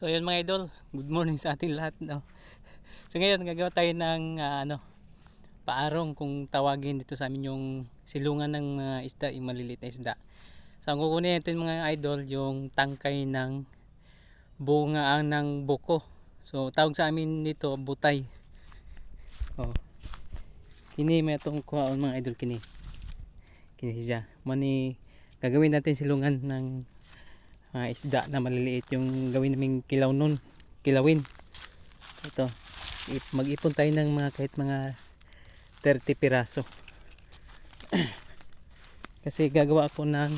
So yun mga idol, good morning sa ating lahat. No? So ngayon gagawa tayo ng ah, ano, paarong kung tawagin dito sa amin yung silungan ng mga isda, yung maliliit na isda. So ang kukunin natin mga idol, yung tangkay ng bungaan ng buko. So tawag sa amin dito, butay. Oh. Kini may itong kuhaon mga idol kini. Kini siya. Mani gagawin natin silungan ng mga isda na maliliit yung gawin naming kilaw nun kilawin. Ito ip- mag-ipon tayo ng mga kahit mga 30 piraso. Kasi gagawa ako ng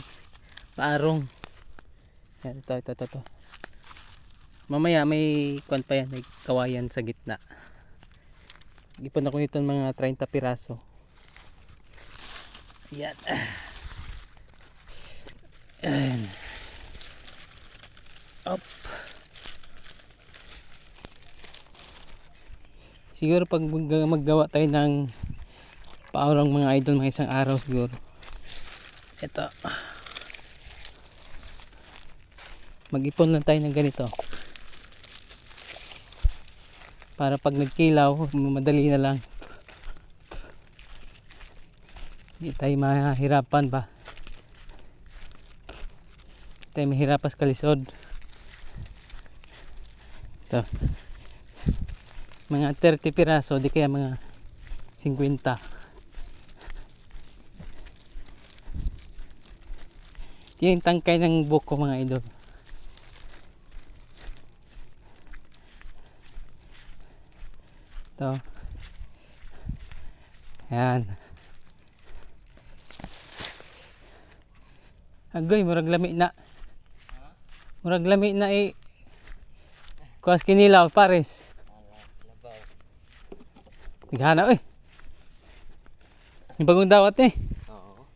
paarong. Yan, ito, ito, ito, ito. Mamaya may kwan pa yan may kawayan sa gitna. Ipon ako nito mga 30 piraso. Yan. Yan Up. Siguro pag mag- maggawa tayo ng paurang mga idol mga isang araw siguro. Ito. Mag-ipon lang tayo ng ganito. Para pag nagkilaw, madali na lang. Hindi tayo mahirapan ba? Hindi tayo mahirapan sa kalisod. Ito. Mga 30 piraso, di kaya mga 50. Yan yung tangkay ng buko mga idol. Ito. Yan. Agoy, murag lami na. Murag lami na eh. Kuwas kinilaw, pares. Naghana, eh. Yung bagong dawat eh. Oo.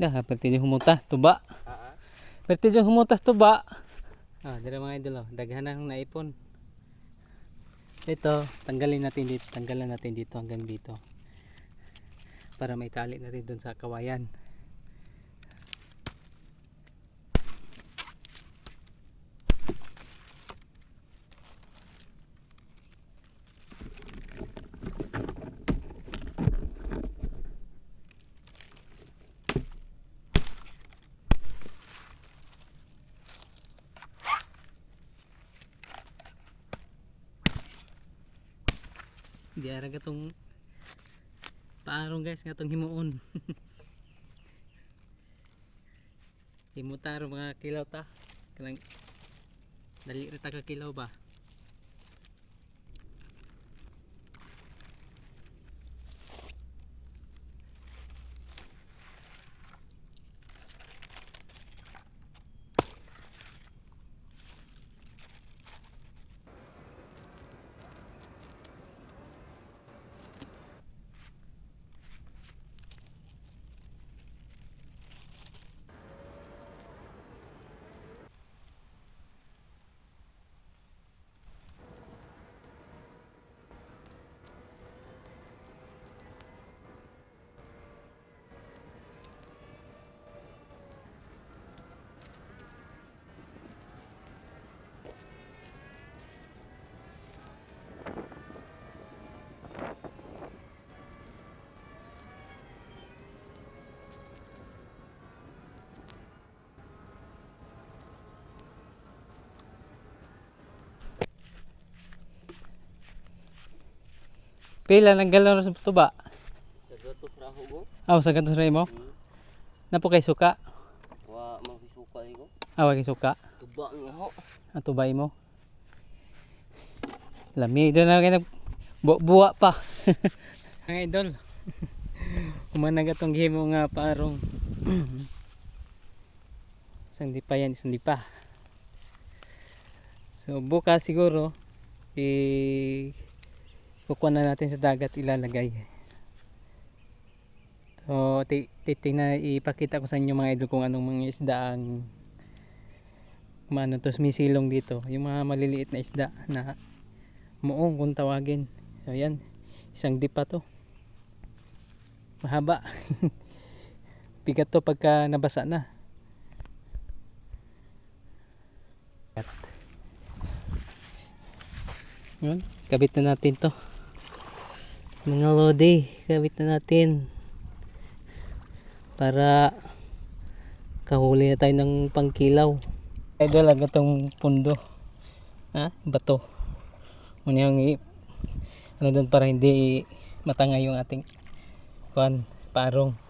Dah, pwede yung humuta, tuba. Ah, Pwede yung humutas tuba. Ah, dira mga idol, oh. daghan ang naipon. Ito, tanggalin natin dito, tanggalan natin dito hanggang dito. Para may tali natin doon sa kawayan. Di ara gatong paarong guys gatong himuon. Himutaro mga kilaw ta. Kanang dali ra ka kilaw ba. Pila nang galon sa tuba. sa gato sa raho ko. Aw sa gantos ray mo. Hmm. Napo kay suka. Wa magsisuka ko. Awa kay suka. Tuba nga ho. Ato bay mo. Lami doon na bu buwa pa. Mga idol. Umanag atong gihimo nga parong. isang di pa yan, isang di pa. So bukas siguro i kukuha na natin sa dagat ilalagay. So ti- titingnan ipakita ko sa inyo mga idol kung anong mga isda ang kumano to sumisilong dito. Yung mga maliliit na isda na muong kung tawagin. So yan. Isang dipa to. Mahaba. Bigat to pagka nabasa na. Yun, kabit na natin to. Mga lodi, kabit na natin. Para kahuli na tayo ng pangkilaw. Idol lang itong pundo. Ha? Bato. Muna yung ano doon para hindi matangay yung ating kuan, parong.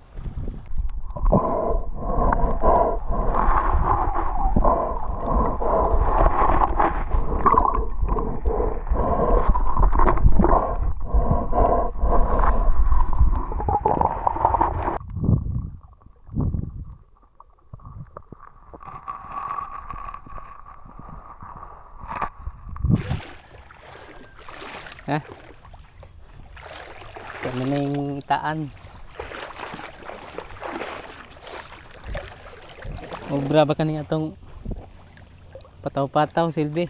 Ha? Kami na yung taan. Obra ba kanina itong pataw-pataw, Silbi?